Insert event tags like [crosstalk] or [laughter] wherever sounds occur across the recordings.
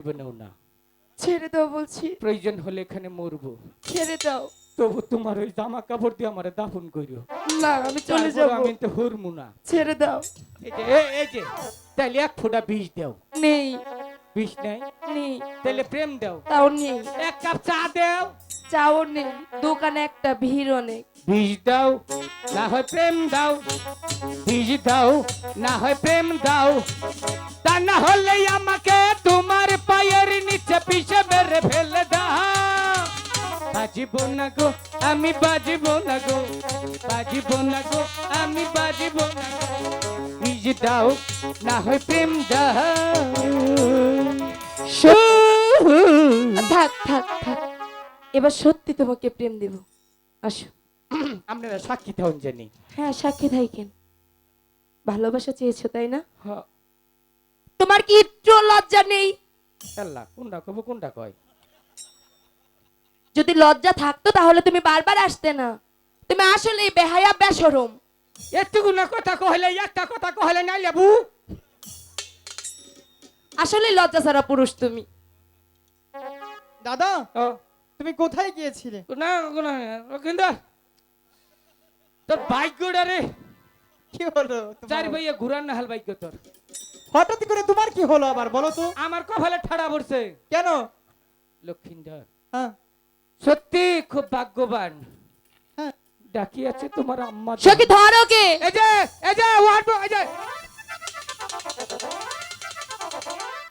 জীবনেও না ছেড়ে দাও বলছি। প্রয়োজন হলে এখানে মরবো। ছেড়ে দাও। তবু তোমার ওই জামা কাপড় দিয়ে আমার দাফন করিও। না আমি চলে তারপর যাব। আমি তো হরমু না। ছেড়ে দাও। এই যে এ- এই যে তাহলে এক ফোঁটা বিষ দাও। নেই। বিষ নাই? নেই। তাহলে প্রেম দাও। তাও নেই। এক কাপ চা দাও। চাও নেই দোকানে একটা ভিড় অনেক বিষ দাও না হয় প্রেম দাও বিষ দাও না হয় প্রেম দাও। তা না হলে আমাকে তোমার পায়ের নিচে পিছে মেরে ফেলে দাও বাজিব না গো আমি বাজিব না গো বাজিব না গো আমি বাজিব না গো। বিষ দাও না হয় প্রেম দাও। থাক থাক থাক। এবার সত্যি তোমাকে প্রেম দেব। আসো। [clears throat] আপনারা সাক্ষী থাকুন জানি। হ্যাঁ সাক্ষী থাইকেন ভালোবাসা চেয়েছো তাই না? হ্যাঁ। তোমার কি একটু লজ্জা নেই? আল্লাহ কোনটা কব কোনটা কয়? যদি লজ্জা থাকতো তাহলে তুমি বারবার আসতে না। তুমি আসলে বেহায়া বেসরম। এটুকু না কথা কহলে একটা কথা কহলে নাই লেবু? আসলে লজ্জা ছাড়া পুরুষ তুমি। দাদা? ও। তুমি কোথায় গিয়েছিলে? না না কিন্তু তোর ভাগ্যটা রে? কি হলো চার ভাইয়া ঘুরান না হাল ভাগ্য তোর। হঠাৎ করে তোমার কি হলো আবার বলো তো? আমার কপালে ঠাড়া পড়ছে। কেন? লক্ষিন্দর হ্যাঁ। সত্যি খুব ভাগ্যবান। হ্যাঁ। ডাকি আছে তোমার আম্মা সখী ধরো কে এই যে এই যে ওয়াট এই যে।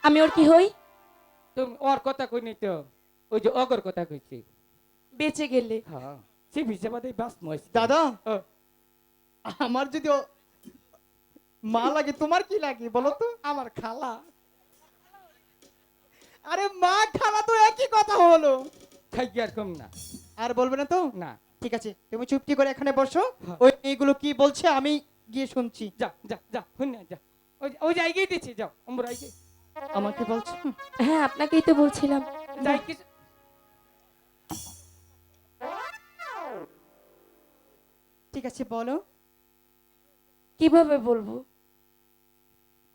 আমি ওর কি হই? তুমি ওর কথা কই নাই তো? ওই যে অগর কথা কইছি। বেঁচে গেলে। হ্যাঁ সে বাস দাদা? আমার যদি মা লাগে তোমার কি লাগে বলো তো? আমার খালা। আরে মা খালা তো একই কথা হলো। খাই আর কম না। আর বলবে না তো? না। ঠিক আছে তুমি চুপটি করে এখানে বসো। হ্যাঁ। ওই মেয়েগুলো কি বলছে আমি গিয়ে শুনছি। যা যা যা শুন না যা। ওই ওই জায়গায় দিচ্ছি যাও। আমরা আইগে আমাকে বলছো? হ্যাঁ আপনাকেই তো বলছিলাম। যাই কি ঠিক আছে বলো। কীভাবে বলব?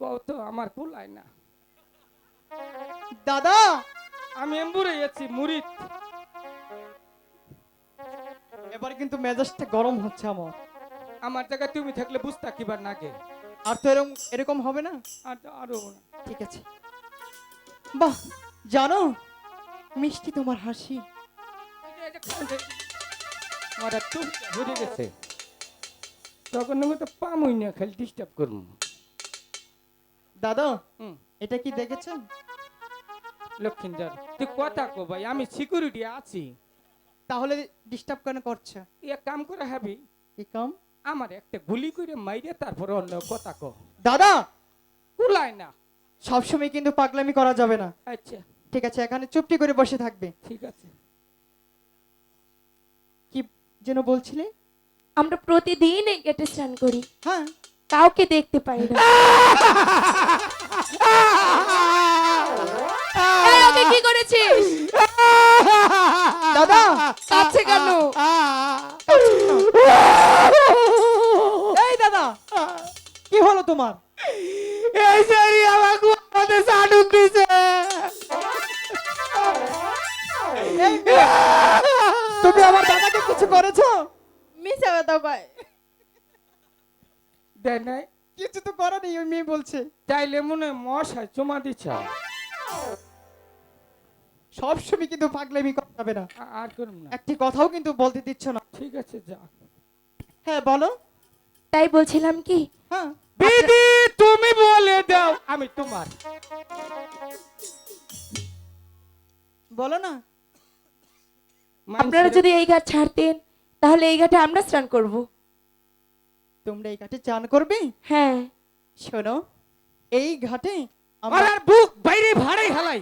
কত আমার কুলায় না। দাদা! আমি এম্বুরে যাচ্ছি মুরিদ এবার কিন্তু মেজাজটা গরম হচ্ছে আমার। আমার জায়গায় তুমি থাকলে বুঝতা কিবার নাগে। আর তো এরকম এরকম হবে না? আর তো আরও না। ঠিক আছে। বাহ জানো মিষ্টি তোমার হাসি। মারা টুক ঘুরে গেছে। তখন আমি তো পামই না খালি ডিস্টার্ব করব দাদা এটা কি দেখেছেন? লক্ষিন্দর তুই কথা কো ভাই আমি সিকিউরিটি আছি। তাহলে ডিস্টার্ব কেন করছে? এক কাম করে হাবি। কি কাম? আমার একটা গুলি করে মাইরে তারপরে অন্য কথা কো। দাদা! কুলায় না। সবসময় কিন্তু পাগলামি করা যাবে না। আচ্ছা। ঠিক আছে এখানে চুপটি করে বসে থাকবে। ঠিক আছে। কি যেন বলছিলে? আমরা প্রতিদিন এই গেটে স্নান করি। হ্যাঁ। কাউকে দেখতে পাই না। এই, ওকে কি করেছিস? দাদা। কাছে কেন? এই দাদা। কি হলো তোমার? এই সারি আমাকে আমাদের সাডু দিছে। তুমি আমার দাদাকে কিছু করেছ? মিশা কথা কয় দেয় নাই? কিছু তো করনি ওই মেয়ে বলছে। তাইলে মনে হয় মশায় চমা দিচ্ছ সবসময় কিন্তু পাগলামি করা যাবে না। আর করুন না। একটি কথাও কিন্তু বলতে দিচ্ছ না। ঠিক আছে যা। হ্যাঁ বলো। তাই বলছিলাম কি? হ্যাঁ। দিদি তুমি বলে দাও আমি তোমার। বলো না। আপনারা যদি এই ঘাট ছাড়তেন তাহলে এই ঘাটে আমরা স্নান করব। তোমরা এই ঘাটে চান করবে? হ্যাঁ। শোনো এই ঘাটে আমার আর বুক বাইরে ভাড়াই হালাই।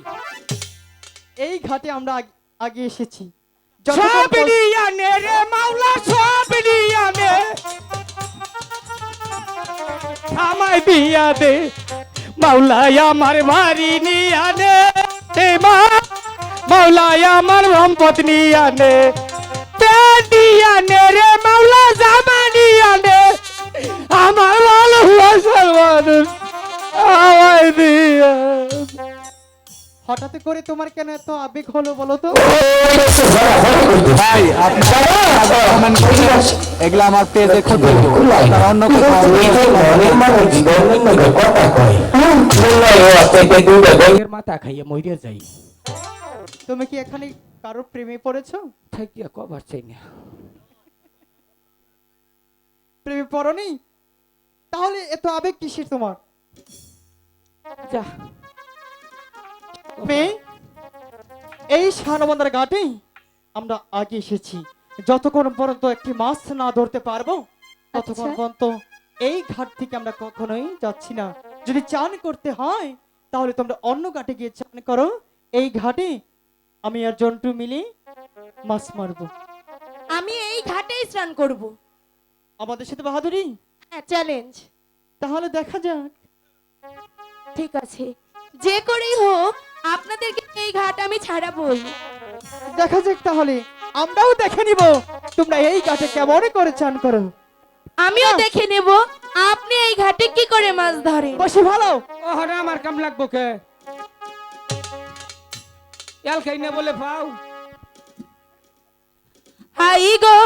এই ঘাটে আমরা আগে এসেছি। সব যতক্ষণ পর্যন্ত- দিয়া নে রে মাওলা সব দিয়া আমায় বিয়া দে মাওলাই আমার বাড়ি নিয়া নে মা মাওলাই আমার সম্পদ নিয়া নে পেট দিয়া নে রে মাওলা জামা নিয়া নে আমার ভালোবাসার মানুষ আমায় দিয়া। হঠাৎ করে তোমার কেন এত আবেগ হলো বলো তো? ভাই এগুলো আমার পেজে খুঁজে তারা অন্য মাথা খাইয়ে মরিয়া যাই। তুমি কি এখানে কারোর প্রেমে পড়েছো? থাকিয়া কবার চাই না। প্রেমে পড়নি? তাহলে এত আবেগ কিসের তোমার? যা। মেয়ে এই শানবন্দার ঘাটে আমরা আগে এসেছি। যতক্ষণ পর্যন্ত একটি মাছ না ধরতে পারব ততক্ষণ আচ্ছা। পর্যন্ত এই ঘাট থেকে আমরা কখনোই যাচ্ছি না। যদি চান করতে হয় তাহলে তোমরা অন্য ঘাটে গিয়ে চান করো। এই ঘাটে আমি আর জন্টু মিলে মাছ মারবো। আমি এই ঘাটেই স্নান করব। আমাদের সাথে বাহাদুরি? হ্যাঁ চ্যালেঞ্জ তাহলে দেখা যাক। ঠিক আছে। যে করেই হোক আপনাদেরকে এই ঘাট আমি ছাড়াবই দেখা যাক তাহলে। আমরাও দেখে নিব। তোমরা এই ঘাটে কেমন করে চান করো। আমিও দেখে নেব। আপনি এই ঘাটে কি করে মাছ ধরেন? বসে ভালো। ওহরে আমার কাম লাগবো কে? এল খাই না বলে পাও। হাই গো।